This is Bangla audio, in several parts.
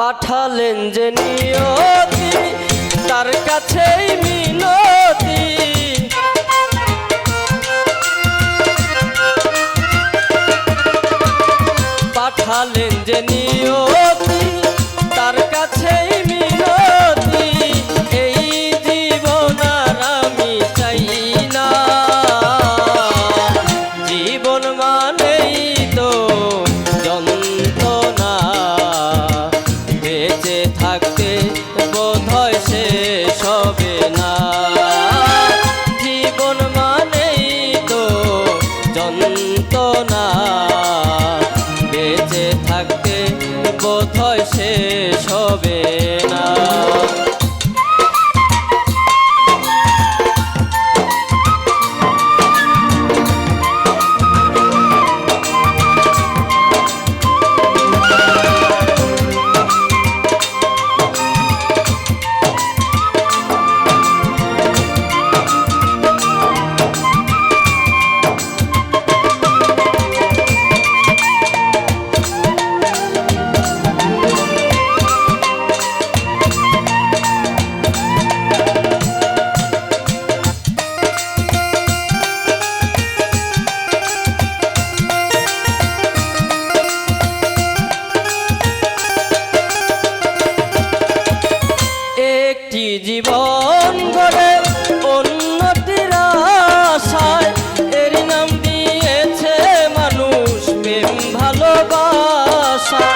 পাঠালেন যে নিয়তি তার কাছেই মিনতি। পাঠালেন জীবন গড়ে উন্নতির আশায়। এর নাম দিয়েছে মানুষ প্রেম ভালোবাসা।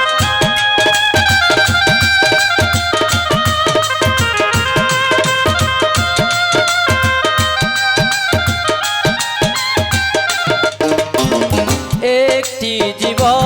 একটি জীবন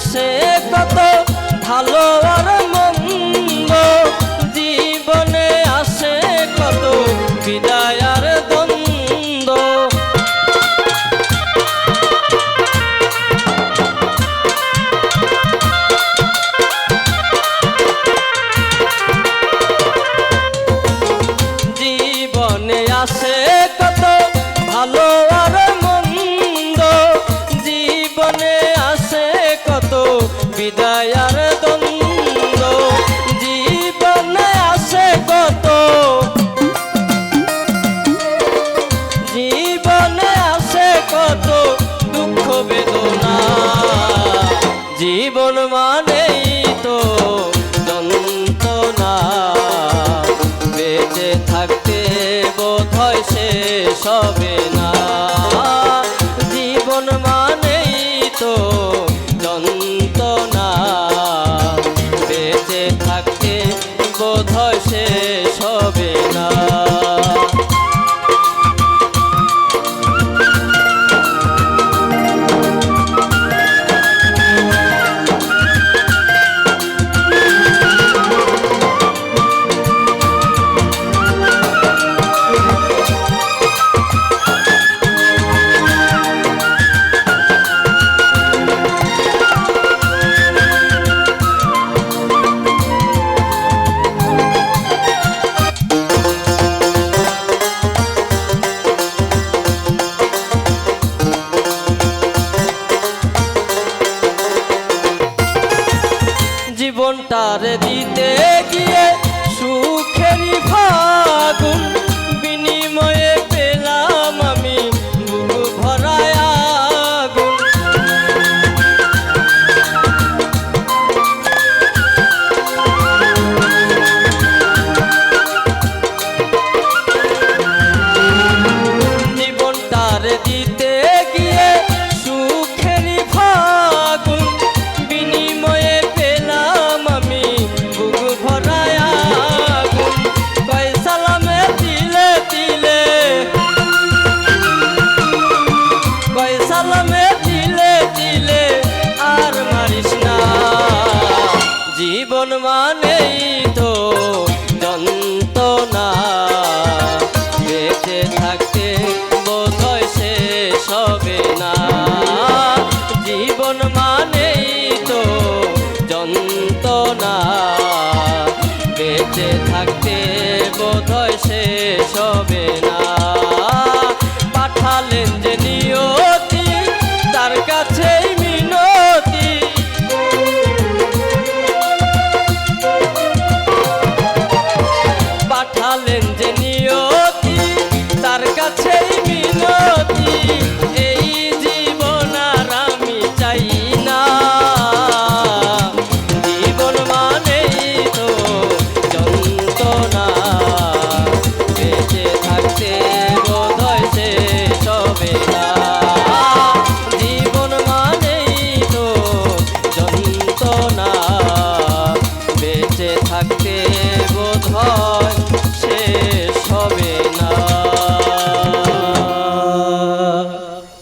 আসে কত ভালো আর মন্দ। জীবনে আসে কত বিদায় আর দ্বন্দ্ব। জীবনে আসে হবে না। জীবন মানেই তো যন্ত্রণা। বেঁচে থাকতে বোধ শেষ হবে না। তার দিতে থাকতে বোধহয় শেষ হবে না